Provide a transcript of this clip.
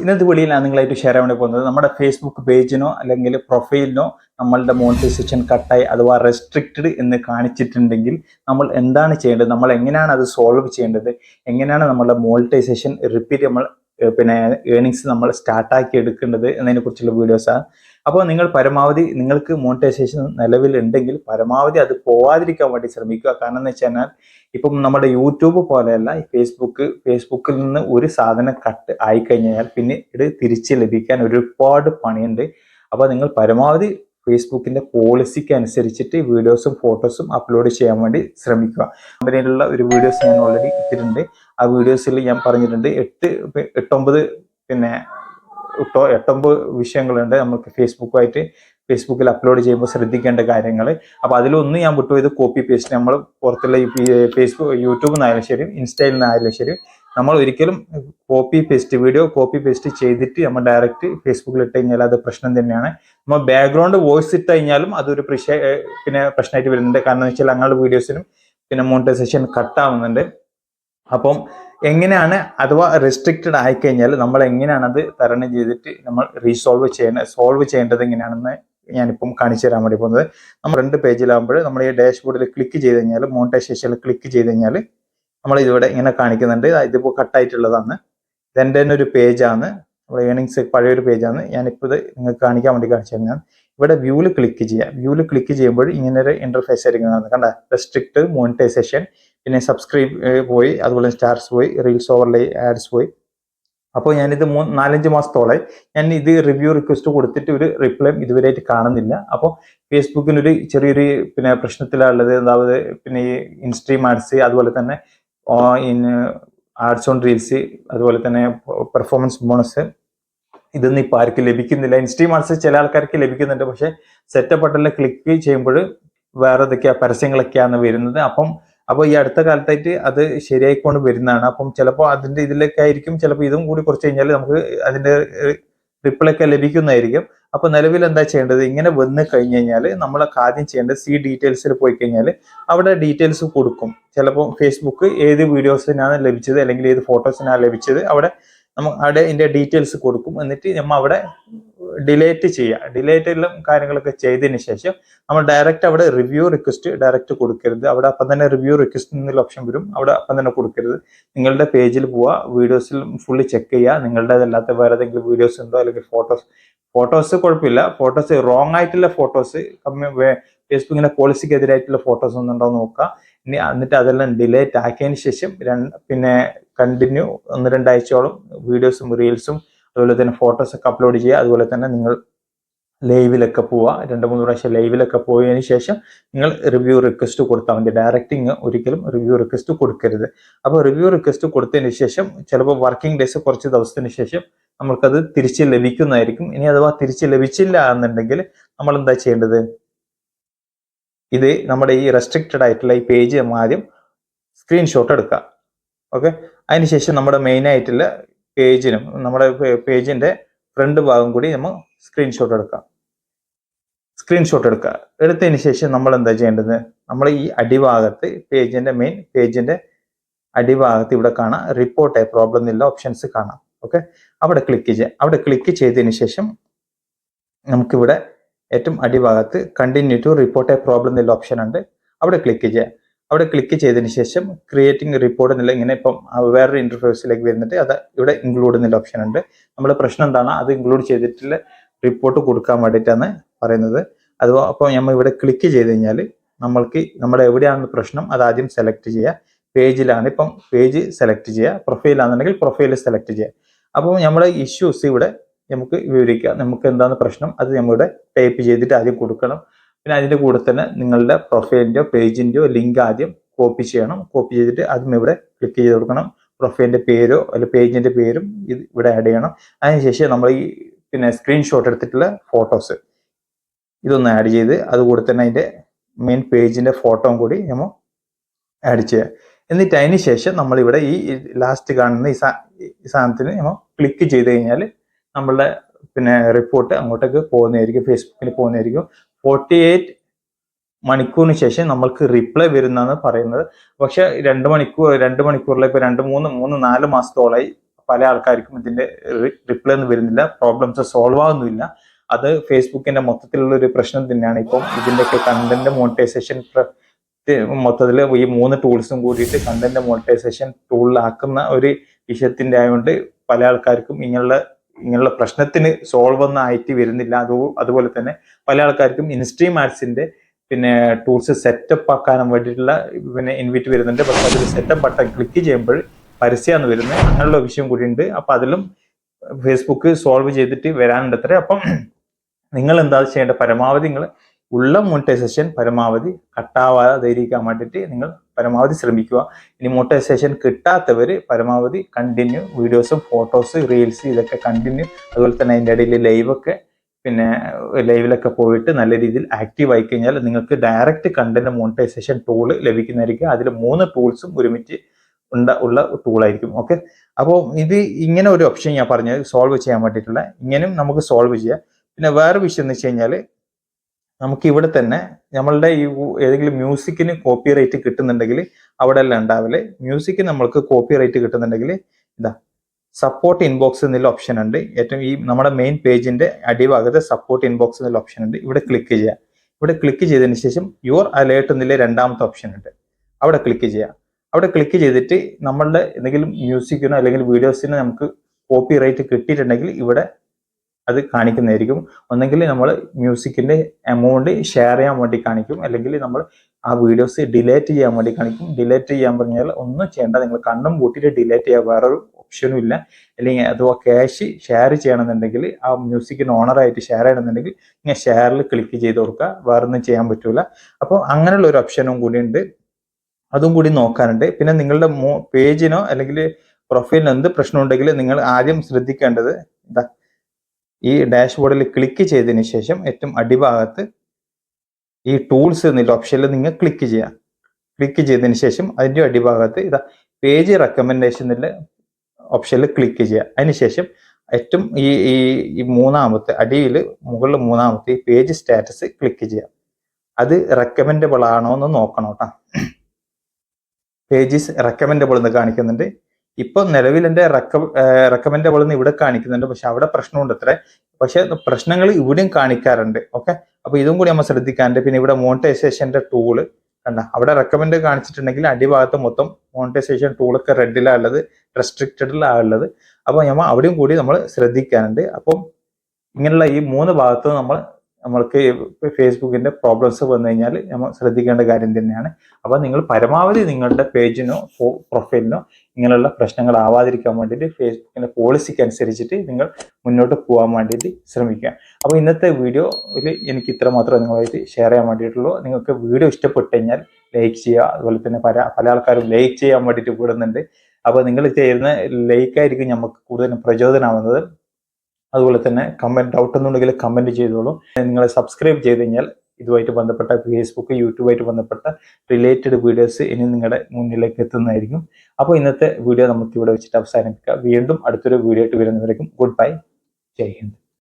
ഇന്നത്തെ വെളിയിലാണ് നിങ്ങളായിട്ട് ഷെയർ ചെയ്യാൻ പോകുന്നത് നമ്മുടെ ഫേസ്ബുക്ക് പേജിനോ അല്ലെങ്കിൽ പ്രൊഫൈലിനോ നമ്മളുടെ മോണിറ്റൈസേഷൻ കട്ടായി അഥവാ റെസ്ട്രിക്റ്റഡ് എന്ന് കാണിച്ചിട്ടുണ്ടെങ്കിൽ നമ്മൾ എന്താണ് ചെയ്യേണ്ടത്? നമ്മൾ എങ്ങനെയാണ് അത് സോൾവ് ചെയ്യേണ്ടത്? എങ്ങനെയാണ് നമ്മളുടെ മോണിറ്റൈസേഷൻ റിപ്പീറ്റ് നമ്മൾ പിന്നെ ഏണിങ്സ് നമ്മൾ സ്റ്റാർട്ടാക്കി എടുക്കേണ്ടത് എന്നതിനെ കുറിച്ചുള്ള വീഡിയോസാണ് അപ്പോൾ നിങ്ങൾ പരമാവധി നിങ്ങൾക്ക് മോണിറ്റൈസേഷൻ നിലവിൽ ഉണ്ടെങ്കിൽ പരമാവധി അത് പോവാതിരിക്കാൻ വേണ്ടി ശ്രമിക്കുക. കാരണം എന്ന് വെച്ച് കഴിഞ്ഞാൽ ഇപ്പം നമ്മുടെ യൂട്യൂബ് പോലെയല്ല ഫേസ്ബുക്ക് ഫേസ്ബുക്കിൽ നിന്ന് ഒരു സാധനം കട്ട് ആയിക്കഴിഞ്ഞാൽ പിന്നെ ഇത് തിരിച്ച് ലഭിക്കാൻ ഒരുപാട് പണിയുണ്ട്. അപ്പോൾ നിങ്ങൾ പരമാവധി ഫേസ്ബുക്കിന്റെ പോളിസിക്ക് അനുസരിച്ചിട്ട് വീഡിയോസും ഫോട്ടോസും അപ്ലോഡ് ചെയ്യാൻ വേണ്ടി ശ്രമിക്കുക. കമ്പനിയിലുള്ള ഒരു വീഡിയോസ് ഞാൻ ഓൾറെഡി ഇട്ടിട്ടുണ്ട്. ആ വീഡിയോസിൽ ഞാൻ പറഞ്ഞിട്ടുണ്ട് എട്ട് എട്ടൊമ്പത് പിന്നെ എട്ടോ എട്ടൊമ്പത് വിഷയങ്ങളുണ്ട് നമുക്ക് ഫേസ്ബുക്കുമായിട്ട് ഫേസ്ബുക്കിൽ അപ്ലോഡ് ചെയ്യുമ്പോൾ ശ്രദ്ധിക്കേണ്ട കാര്യങ്ങൾ. അപ്പോൾ അതിലൊന്ന് ഞാൻ വിട്ടുപോയത് കോപ്പി പേസ്റ്റ് നമ്മൾ പുറത്തുള്ള ഫേസ്ബുക്ക് യൂട്യൂബിൽ നിന്നായാലും ശരി ഇൻസ്റ്റയിൽ നിന്നായാലും ശരി നമ്മൾ ഒരിക്കലും copy paste video copy paste ചെയ്തിട്ട് നമ്മൾ ഡയറക്റ്റ് ഫേസ്ബുക്കിൽ ഇട്ട് കഴിഞ്ഞാൽ അത് പ്രശ്നം തന്നെയാണ്. നമ്മൾ ബാക്ക്ഗ്രൗണ്ട് വോയിസ് ഇട്ട് കഴിഞ്ഞാലും അതൊരു പ്രശ്ന പിന്നെ പ്രശ്നമായിട്ട് വരുന്നുണ്ട്. കാരണം വെച്ചാൽ ഞങ്ങളുടെ വീഡിയോസിനും പിന്നെ മോണിറ്റൈസേഷൻ കട്ടാവുന്നുണ്ട് അപ്പം എങ്ങനെയാണ് അഥവാ റെസ്ട്രിക്റ്റഡ് ആയിക്കഴിഞ്ഞാൽ നമ്മൾ എങ്ങനെയാണ് അത് തരണം ചെയ്തിട്ട് നമ്മൾ റീസോൾവ് ചെയ്യേണ്ടത് സോൾവ് ചെയ്യേണ്ടത് എങ്ങനെയാണെന്ന് ഞാനിപ്പം കാണിച്ചു തരാൻ വേണ്ടി പോകുന്നത്. നമ്മൾ രണ്ട് പേജിലാകുമ്പോൾ നമ്മൾ ഈ ഡാഷ്ബോർഡിൽ ക്ലിക്ക് ചെയ്ത് കഴിഞ്ഞാൽ മോണിറ്റൈസേഷനിൽ ക്ലിക്ക് ചെയ്ത് കഴിഞ്ഞാൽ നമ്മൾ ഇതിവിടെ ഇങ്ങനെ കാണിക്കുന്നുണ്ട്. ഇത് ഇതിപ്പോൾ കട്ടായിട്ടുള്ളതാണ് ഇതെന്റെ തന്നെ ഒരു പേജാണ്. നമ്മുടെ ഏണിങ്സ് പഴയൊരു പേജാണ്. ഞാനിപ്പോൾ ഇത് നിങ്ങൾക്ക് കാണിക്കാൻ വേണ്ടി കാണിച്ചു തരുന്നത് ഇവിടെ വ്യൂവിൽ ക്ലിക്ക് ചെയ്യുക വ്യൂവിൽ ക്ലിക്ക് ചെയ്യുമ്പോൾ ഇങ്ങനെ ഒരു ഇന്റർഫേസ് ആയിരിക്കും കണ്ട? റെസ്ട്രിക്ട് മോണിറ്റൈസേഷൻ പിന്നെ സബ്സ്ക്രൈബ് പോയി. അതുപോലെ സ്റ്റാർസ് പോയി. റീൽസ് ഓവർലേ ആഡ്സ് പോയി. അപ്പോൾ ഞാനിത് മൂന്ന് നാലഞ്ച് മാസത്തോളമായി ഞാൻ ഇത് റിവ്യൂ റിക്വസ്റ്റ് കൊടുത്തിട്ട് ഒരു റിപ്ലൈ ഇതുവരെയായിട്ട് കാണുന്നില്ല. അപ്പോൾ ഫേസ്ബുക്കിനൊരു ചെറിയൊരു പിന്നെ പ്രശ്നത്തിലുള്ളത് അതായത് പിന്നെ ഈ ഇൻസ്ട്രീം ആഡ്സ് അതുപോലെ തന്നെ ആഡ്സ് ഓൺ റീൽസ് അതുപോലെ തന്നെ പെർഫോമൻസ് ബോണസ് ഇതൊന്നും ഇപ്പോൾ ആർക്കും ലഭിക്കുന്നില്ല. ഇൻസ്റ്റീം ആർട്സ് ചില ആൾക്കാർക്ക് ലഭിക്കുന്നുണ്ട്. പക്ഷെ സെറ്റപ്പ് ബട്ടണിൽ ക്ലിക്ക് ചെയ്യുമ്പോൾ വേറെ ഇതൊക്കെയാ പരസ്യങ്ങളൊക്കെയാണ് വരുന്നത്. അപ്പം അപ്പോൾ ഈ അടുത്ത കാലത്തായിട്ട് അത് ശരിയായിക്കൊണ്ട് വരുന്നതാണ്. അപ്പം ചിലപ്പോൾ അതിന്റെ ഇതിലൊക്കെ ആയിരിക്കും. ചിലപ്പോൾ ഇതും കൂടി കുറച്ച് കഴിഞ്ഞാൽ നമുക്ക് അതിന്റെ റിപ്ലൈ ഒക്കെ ലഭിക്കുന്നതായിരിക്കും. അപ്പൊ നിലവിൽ എന്താ ചെയ്യേണ്ടത്? ഇങ്ങനെ വന്ന് കഴിഞ്ഞു കഴിഞ്ഞാൽ നമ്മൾ ആദ്യം ചെയ്യേണ്ടത് സി ഡീറ്റെയിൽസിൽ പോയി കഴിഞ്ഞാൽ അവിടെ ഡീറ്റെയിൽസ് കൊടുക്കും. ചിലപ്പോൾ ഫേസ്ബുക്ക് ഏത് വീഡിയോസിനാണ് ലഭിച്ചത്? അല്ലെങ്കിൽ ഏത് ഫോട്ടോസിനാണ് ലഭിച്ചത്? അവിടെ നമ്മൾ അവിടെ ഇതിന്റെ ഡീറ്റെയിൽസ് കൊടുക്കും. എന്നിട്ട് നമ്മൾ അവിടെ ഡിലേറ്റ് ചെയ്യുക ഡിലേറ്റ് എല്ലാം കാര്യങ്ങളൊക്കെ ചെയ്തതിന് ശേഷം നമ്മൾ ഡയറക്റ്റ് അവിടെ റിവ്യൂ റിക്വസ്റ്റ് ഡയറക്റ്റ് കൊടുക്കരുത്. അവിടെ അപ്പം തന്നെ റിവ്യൂ റിക്വസ്റ്റ് എന്നുള്ള ഓപ്ഷൻ വരും. അവിടെ അപ്പം തന്നെ കൊടുക്കരുത്. നിങ്ങളുടെ പേജിൽ പോവുക വീഡിയോസിൽ ഫുള്ളി ചെക്ക് ചെയ്യുക നിങ്ങളുടേതല്ലാത്ത വേറെ ഏതെങ്കിലും വീഡിയോസ് ഉണ്ടോ? അല്ലെങ്കിൽ ഫോട്ടോസ് ഫോട്ടോസ് കുഴപ്പമില്ല. ഫോട്ടോസ് റോങ് ആയിട്ടുള്ള ഫോട്ടോസ് ഫേസ്ബുക്കിന്റെ പോളിസിക്ക് എതിരായിട്ടുള്ള ഫോട്ടോസ് ഒന്നും ഉണ്ടോ നോക്കുക എന്നിട്ട് അതെല്ലാം ഡിലേറ്റ് ആക്കിയതിന് ശേഷം പിന്നെ കണ്ടിന്യൂ ഒന്ന് രണ്ടാഴ്ചയോളം വീഡിയോസും റീൽസും അതുപോലെ തന്നെ ഫോട്ടോസ് ഒക്കെ അപ്ലോഡ് ചെയ്യുക. അതുപോലെ തന്നെ നിങ്ങൾ ലൈവിലൊക്കെ പോവുക. രണ്ട് മൂന്ന് പ്രാവശ്യം ലൈവിലൊക്കെ പോയതിന് ശേഷം നിങ്ങൾ റിവ്യൂ റിക്വസ്റ്റ് കൊടുത്താൽ മതി. ഡയറക്റ്റിങ് ഒരിക്കലും റിവ്യൂ റിക്വസ്റ്റ് കൊടുക്കരുത്. അപ്പോൾ റിവ്യൂ റിക്വസ്റ്റ് കൊടുത്തതിന് ശേഷം ചിലപ്പോൾ വർക്കിംഗ് ഡേയ്സ് കുറച്ച് ദിവസത്തിന് ശേഷം നമ്മൾക്കത് തിരിച്ച് ലഭിക്കുന്നതായിരിക്കും. ഇനി അഥവാ തിരിച്ച് ലഭിച്ചില്ല എന്നുണ്ടെങ്കിൽ നമ്മൾ എന്താ ചെയ്യേണ്ടത്? ഇത് നമ്മുടെ ഈ റെസ്ട്രിക്റ്റഡ് ആയിട്ടുള്ള ഈ പേജ് നമ്മൾ ആദ്യം സ്ക്രീൻഷോട്ട് എടുക്കുക. ഓക്കെ അതിനുശേഷം നമ്മുടെ മെയിൻ ആയിട്ടുള്ള പേജിനും നമ്മുടെ പേജിന്റെ ഫ്രണ്ട് ഭാഗം കൂടി നമ്മൾ സ്ക്രീൻഷോട്ട് എടുക്കാം സ്ക്രീൻഷോട്ട് എടുക്കുക. എടുത്തതിന് ശേഷം നമ്മൾ എന്താ ചെയ്യേണ്ടത്? നമ്മൾ ഈ അടിഭാഗത്ത് പേജിന്റെ മെയിൻ പേജിന്റെ അടിഭാഗത്ത് ഇവിടെ കാണാം. റിപ്പോർട്ട് എ പ്രോബ്ലം എന്നുള്ള ഓപ്ഷൻസ് കാണാം. ഓക്കെ അവിടെ ക്ലിക്ക് ചെയ്യാം അവിടെ ക്ലിക്ക് ചെയ്തതിന് ശേഷം നമുക്കിവിടെ ഏറ്റവും അടിഭാഗത്ത് continue to report a problem എന്നുള്ള ഓപ്ഷൻ ഉണ്ട്. അവിടെ ക്ലിക്ക് ചെയ്യുക. അവിടെ ക്ലിക്ക് ചെയ്തതിന് ശേഷം ക്രിയേറ്റിംഗ് റിപ്പോർട്ട് എന്നുള്ള ഇങ്ങനെ ഇപ്പം വേറൊരു ഇന്റർഫേസിലേക്ക് വരുന്നിട്ട് അത് ഇവിടെ ഇൻക്ലൂഡ് എന്നുള്ള ഓപ്ഷൻ ഉണ്ട്. നമ്മുടെ പ്രശ്നം എന്താണ് അത് ഇൻക്ലൂഡ് ചെയ്തിട്ടുള്ള റിപ്പോർട്ട് കൊടുക്കാൻ വേണ്ടിയിട്ടാണ് പറയുന്നത്. അത് അപ്പോൾ നമ്മൾ ഇവിടെ ക്ലിക്ക് ചെയ്ത് കഴിഞ്ഞാൽ നമ്മൾക്ക് നമ്മുടെ എവിടെയാണ് പ്രശ്നം അത് ആദ്യം സെലക്ട് ചെയ്യുക. പേജിലാണ് ഇപ്പം പേജ് സെലക്ട് ചെയ്യുക. പ്രൊഫൈലാണെന്നുണ്ടെങ്കിൽ പ്രൊഫൈൽ സെലക്ട് ചെയ്യുക. അപ്പോൾ നമ്മുടെ ഇഷ്യൂസ് ഇവിടെ നമുക്ക് വിവരിക്കാം. നമുക്ക് എന്താണ് പ്രശ്നം? അത് നമ്മളിവിടെ ടൈപ്പ് ചെയ്തിട്ട് ആദ്യം കൊടുക്കണം. പിന്നെ അതിന്റെ കൂടെ തന്നെ നിങ്ങളുടെ പ്രൊഫൈലിന്റെയോ പേജിന്റെയോ ലിങ്ക് ആദ്യം കോപ്പി ചെയ്യണം. കോപ്പി ചെയ്തിട്ട് അതും ഇവിടെ ക്ലിക്ക് ചെയ്ത് കൊടുക്കണം. പ്രൊഫൈലിന്റെ പേരോ അല്ലെ പേജിന്റെ പേരും ഇത് ഇവിടെ ആഡ് ചെയ്യണം. അതിനുശേഷം നമ്മൾ ഈ പിന്നെ സ്ക്രീൻഷോട്ട് എടുത്തിട്ടുള്ള ഫോട്ടോസ് ഇതൊന്ന് ആഡ് ചെയ്ത് അതുകൂടെ തന്നെ അതിന്റെ മെയിൻ പേജിന്റെ ഫോട്ടോയും കൂടി നമ്മൾ ആഡ് ചെയ്യുക എന്നിട്ട് അതിന് ശേഷം നമ്മളിവിടെ ഈ ലാസ്റ്റ് കാണുന്ന ഈ സാധനത്തിന് നമ്മൾ ക്ലിക്ക് ചെയ്ത് കഴിഞ്ഞാൽ നമ്മളുടെ പിന്നെ റിപ്പോർട്ട് അങ്ങോട്ടേക്ക് പോകുന്നതായിരിക്കും ഫേസ്ബുക്കിൽ പോകുന്നതായിരിക്കും. ഫോർട്ടി എയ്റ്റ് മണിക്കൂറിന് ശേഷം നമ്മൾക്ക് റിപ്ലൈ വരുന്നതെന്ന് പറയുന്നത്. പക്ഷെ രണ്ട് മണിക്കൂർ രണ്ട് മണിക്കൂറിലെ ഇപ്പോൾ രണ്ട് മൂന്ന് മൂന്ന് നാല് മാസത്തോളമായി പല ആൾക്കാർക്കും ഇതിന്റെ റിപ്ലൈ ഒന്നും വരുന്നില്ല. പ്രോബ്ലംസ് സോൾവ് ആവുന്നില്ല അത് ഫേസ്ബുക്കിന്റെ മൊത്തത്തിലുള്ള ഒരു പ്രശ്നം തന്നെയാണ്. ഇപ്പം ഇതിന്റെയൊക്കെ കണ്ടന്റ് മോണിറ്റൈസേഷൻ മൊത്തത്തിൽ ഈ മൂന്ന് ടൂൾസും കൂടിയിട്ട് കണ്ടന്റ് മോണിറ്റൈസേഷൻ ടൂളിലാക്കുന്ന ഒരു വിഷയത്തിന്റെ ആയതുകൊണ്ട് പല ആൾക്കാർക്കും ഇങ്ങനെയുള്ള ഇങ്ങനെയുള്ള പ്രശ്നത്തിന് സോൾവ് ഒന്നും ആയിട്ട് വരുന്നില്ല. അത് അതുപോലെ തന്നെ പല ആൾക്കാർക്കും ഇൻസ്ട്രീം ആർട്സിന്റെ പിന്നെ ടൂൾസ് സെറ്റപ്പ് ആക്കാനും വേണ്ടിയിട്ടുള്ള പിന്നെ ഇൻവിറ്റ് വരുന്നുണ്ട്. പക്ഷെ അതിൽ സെറ്റപ്പ് ബട്ടൺ ക്ലിക്ക് ചെയ്യുമ്പോൾ പരസ്യമാണ് വരുന്നത്. അങ്ങനെയുള്ള വിഷയം കൂടി ഉണ്ട്. അപ്പൊ അതിലും ഫേസ്ബുക്ക് സോൾവ് ചെയ്തിട്ട് വരാനുണ്ട് അത്ര. അപ്പം നിങ്ങൾ എന്താ ചെയ്യേണ്ട പരമാവധി നിങ്ങൾ ഉള്ള മോണിറ്റൈസേഷൻ പരമാവധി കട്ടാവാതെ ഇരിക്കാൻ വേണ്ടിയിട്ട് നിങ്ങൾ പരമാവധി ശ്രമിക്കുക. ഇനി മോണിറ്റൈസേഷൻ കിട്ടാത്തവർ പരമാവധി കണ്ടിന്യൂ വീഡിയോസും ഫോട്ടോസ് റീൽസ് ഇതൊക്കെ കണ്ടിന്യൂ അതുപോലെ തന്നെ അതിന്റെ ഇടയിൽ ലൈവൊക്കെ പിന്നെ ലൈവിലൊക്കെ പോയിട്ട് നല്ല രീതിയിൽ ആക്റ്റീവ് ആയി കഴിഞ്ഞാൽ നിങ്ങൾക്ക് ഡയറക്റ്റ് കണ്ടന്റ് മോണിറ്റൈസേഷൻ ടൂൾ ലഭിക്കുന്നതായിരിക്കും. അതിൽ മൂന്ന് ടൂൾസും ഒരുമിച്ച് ഉണ്ട ഉള്ള ടൂളായിരിക്കും ഓക്കെ അപ്പോൾ ഇത് ഇങ്ങനെ ഒരു ഓപ്ഷൻ ഞാൻ പറഞ്ഞത് സോൾവ് ചെയ്യാൻ വേണ്ടിയിട്ടുള്ള. ഇങ്ങനെയും നമുക്ക് സോൾവ് ചെയ്യാം. പിന്നെ വേറെ വിഷയം എന്ന് വെച്ച് കഴിഞ്ഞാൽ നമുക്ക് ഇവിടെ തന്നെ നമ്മളുടെ ഈ ഏതെങ്കിലും മ്യൂസിക്കിന് കോപ്പി റൈറ്റ് കിട്ടുന്നുണ്ടെങ്കിൽ അവിടെ എല്ലാം ഉണ്ടാവില്ലേ മ്യൂസിക് നമ്മൾക്ക് കോപ്പി റൈറ്റ് കിട്ടുന്നുണ്ടെങ്കിൽ ഇതാ സപ്പോർട്ട് ഇൻബോക്സ് എന്നുള്ള ഓപ്ഷൻ ഉണ്ട്. ഏറ്റവും ഈ നമ്മുടെ മെയിൻ പേജിന്റെ അടിഭാഗത്ത് സപ്പോർട്ട് ഇൻബോക്സ് എന്നുള്ള ഓപ്ഷൻ ഉണ്ട്. ഇവിടെ ക്ലിക്ക് ചെയ്യുക. ഇവിടെ ക്ലിക്ക് ചെയ്തതിന് ശേഷം യുവർ അലേർട്ട് എന്നുള്ള രണ്ടാമത്തെ ഓപ്ഷൻ ഉണ്ട്. അവിടെ ക്ലിക്ക് ചെയ്യുക. അവിടെ ക്ലിക്ക് ചെയ്തിട്ട് നമ്മളുടെ എന്തെങ്കിലും മ്യൂസിക്കിനോ അല്ലെങ്കിൽ വീഡിയോസിനോ നമുക്ക് കോപ്പി റൈറ്റ് കിട്ടിയിട്ടുണ്ടെങ്കിൽ ഇവിടെ അത് കാണിക്കുന്നതായിരിക്കും. ഒന്നെങ്കിൽ നമ്മൾ മ്യൂസിക്കിന്റെ എമൗണ്ട് ഷെയർ ചെയ്യാൻ വേണ്ടി കാണിക്കും. അല്ലെങ്കിൽ നമ്മൾ ആ വീഡിയോസ് ഡിലേറ്റ് ചെയ്യാൻ വേണ്ടി കാണിക്കും. ഡിലേറ്റ് ചെയ്യാൻ പറഞ്ഞാൽ ഒന്നും ചെയ്യേണ്ട. നിങ്ങൾ കണ്ണും കൂട്ടിയിട്ട് ഡിലേറ്റ് ചെയ്യാൻ വേറൊരു ഓപ്ഷനും ഇല്ല. അല്ലെങ്കിൽ അഥവാ ക്യാഷ് ഷെയർ ചെയ്യണമെന്നുണ്ടെങ്കിൽ ആ മ്യൂസിക്കിന് ഓണറായിട്ട് ഷെയർ ചെയ്യണമെന്നുണ്ടെങ്കിൽ ഇങ്ങനെ ഷെയറിൽ ക്ലിക്ക് ചെയ്ത് കൊടുക്കുക. വേറെ ഒന്നും ചെയ്യാൻ പറ്റൂല. അപ്പോൾ അങ്ങനെയുള്ള ഒരു ഓപ്ഷനും കൂടി ഉണ്ട്. അതും കൂടി നോക്കാനുണ്ട്. പിന്നെ നിങ്ങളുടെ പേജിനോ അല്ലെങ്കിൽ പ്രൊഫൈലിനോ എന്ത് പ്രശ്നം ഉണ്ടെങ്കിൽ നിങ്ങൾ ആദ്യം ശ്രദ്ധിക്കേണ്ടത് എന്താ ഈ ഡാഷ്ബോർഡിൽ ക്ലിക്ക് ചെയ്തതിന് ശേഷം ഏറ്റവും അടിഭാഗത്ത് ഈ ടൂൾസ് എന്നുള്ള ഓപ്ഷനിൽ നിങ്ങൾ ക്ലിക്ക് ചെയ്യാം. ക്ലിക്ക് ചെയ്തതിന് ശേഷം അതിന്റെ അടിഭാഗത്ത് ഇതാ പേജ് റെക്കമെൻഡേഷൻ ഓപ്ഷനിൽ ക്ലിക്ക് ചെയ്യുക അതിനുശേഷം ഏറ്റവും ഈ ഈ ഈ മൂന്നാമത്തെ അടിയിൽ മുകളിൽ മൂന്നാമത്തെ ഈ പേജ് സ്റ്റാറ്റസ് ക്ലിക്ക് ചെയ്യുക അത് റെക്കമെൻഡബിൾ ആണോ എന്ന് നോക്കണം കേട്ടോ. പേജസ് റെക്കമെൻഡബിൾ എന്ന് കാണിക്കുന്നുണ്ട്. ഇപ്പൊ നിലവിൽ എന്റെ റെക്കമെൻഡബിൾ എന്ന് ഇവിടെ കാണിക്കുന്നുണ്ട്. പക്ഷെ അവിടെ പ്രശ്നമുണ്ട് അത്രേ. പക്ഷെ പ്രശ്നങ്ങൾ ഇവിടെയും കാണിക്കാറുണ്ട്. ഓക്കെ? അപ്പൊ ഇതും കൂടി നമ്മൾ ശ്രദ്ധിക്കാറുണ്ട് പിന്നെ ഇവിടെ മോണിറ്റൈസേഷന്റെ ടൂൾ കണ്ട അവിടെ റെക്കമെൻഡ് കാണിച്ചിട്ടുണ്ടെങ്കിൽ അടിഭാഗത്ത് മൊത്തം മോണിറ്റൈസേഷൻ ടൂളൊക്കെ റെഡിലാണ് ഉള്ളത് റെസ്ട്രിക്റ്റഡിലാണ് ഉള്ളത്. അപ്പൊ നമ്മൾ അവിടെയും കൂടി നമ്മൾ ശ്രദ്ധിക്കാറുണ്ട്. അപ്പം ഇങ്ങനെയുള്ള ഈ മൂന്ന് ഭാഗത്തും നമ്മൾ നമ്മൾക്ക് ഫേസ്ബുക്കിന്റെ പ്രോബ്ലംസ് വന്നു കഴിഞ്ഞാൽ നമ്മൾ ശ്രദ്ധിക്കേണ്ട കാര്യം തന്നെയാണ്. അപ്പൊ നിങ്ങൾ പരമാവധി നിങ്ങളുടെ പേജിനോ പ്രൊഫൈലിനോ ഇങ്ങനെയുള്ള പ്രശ്നങ്ങൾ ആവാതിരിക്കാൻ വേണ്ടിയിട്ട് ഫേസ്ബുക്കിന്റെ പോളിസിക്ക് അനുസരിച്ചിട്ട് നിങ്ങൾ മുന്നോട്ട് പോകാൻ വേണ്ടിയിട്ട് ശ്രമിക്കുക. അപ്പോൾ ഇന്നത്തെ വീഡിയോയിൽ എനിക്ക് ഇത്ര മാത്രമേ നിങ്ങളുമായിട്ട് ഷെയർ ചെയ്യാൻ വേണ്ടിയിട്ടുള്ളൂ. നിങ്ങൾക്ക് വീഡിയോ ഇഷ്ടപ്പെട്ടു കഴിഞ്ഞാൽ ലൈക്ക് ചെയ്യുക. അതുപോലെ തന്നെ പല പല ആൾക്കാരും ലൈക്ക് ചെയ്യാൻ വേണ്ടിയിട്ട് കൂടുന്നുണ്ട് അപ്പോൾ നിങ്ങൾ ചെയ്യുന്ന ലൈക്കായിരിക്കും നമുക്ക് കൂടുതലും പ്രചോദനമാവുന്നത്. അതുപോലെ തന്നെ കമന്റ് ഡൗട്ട് എന്നുണ്ടെങ്കിൽ കമന്റ് ചെയ്തോളൂ. നിങ്ങൾ സബ്സ്ക്രൈബ് ചെയ്ത് കഴിഞ്ഞാൽ ഇതുമായിട്ട് ബന്ധപ്പെട്ട ഫേസ്ബുക്ക് യൂട്യൂബായിട്ട് ബന്ധപ്പെട്ട റിലേറ്റഡ് വീഡിയോസ് ഇനി നിങ്ങളുടെ മുന്നിലേക്ക് എത്തുന്നതായിരിക്കും. അപ്പോൾ ഇന്നത്തെ വീഡിയോ നമുക്ക് ഇവിടെ വെച്ചിട്ട് അവസാനിപ്പിക്കാം. വീണ്ടും അടുത്തൊരു വീഡിയോ ആയിട്ട് വരുന്നവരേക്കും ഗുഡ് ബൈ ജയ് ഹിന്ദ്.